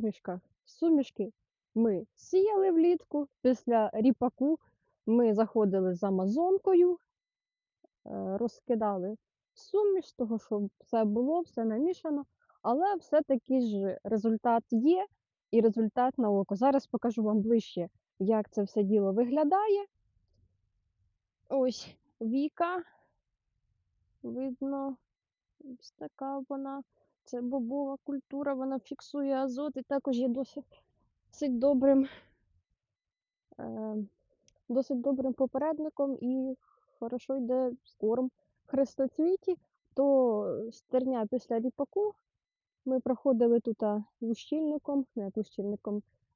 сумішках. Сумішки ми сіяли влітку. Після ріпаку ми заходили з Амазонкою, е, розкидали суміш, того, щоб все було, все намішано. Але все-таки ж результат є і результат на око. Зараз покажу вам ближче, як це все діло виглядає. Ось Віка. Видно, ось така вона. Це бобова культура, вона фіксує азот і також є досить, добрим, е, досить добрим попередником і хорошо йде з корм хрестоцвіті, то стерня після ріпаку ми проходили тут а, лущильником, не як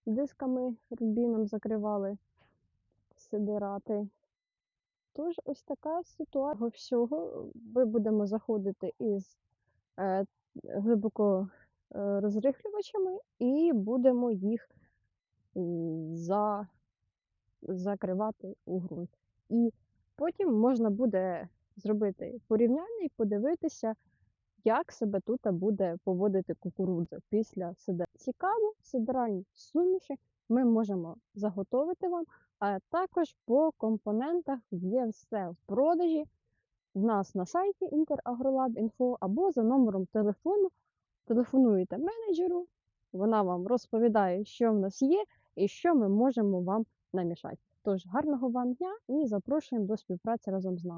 дисками, рубіном закривали сидирати. Тож ось така ситуація всього. Ми будемо заходити із е, глибоко е, розрихлювачами і будемо їх за, закривати у ґрунт. І потім можна буде зробити порівняння і подивитися, як себе тут буде поводити кукурудза після сидера. Цікаво, сидеральні суміші ми можемо заготовити вам, а також по компонентах є все в продажі в нас на сайті interagrolab.info або за номером телефону. Телефонуєте менеджеру, вона вам розповідає, що в нас є і що ми можемо вам намішати. Тож гарного вам дня і запрошуємо до співпраці разом з нами.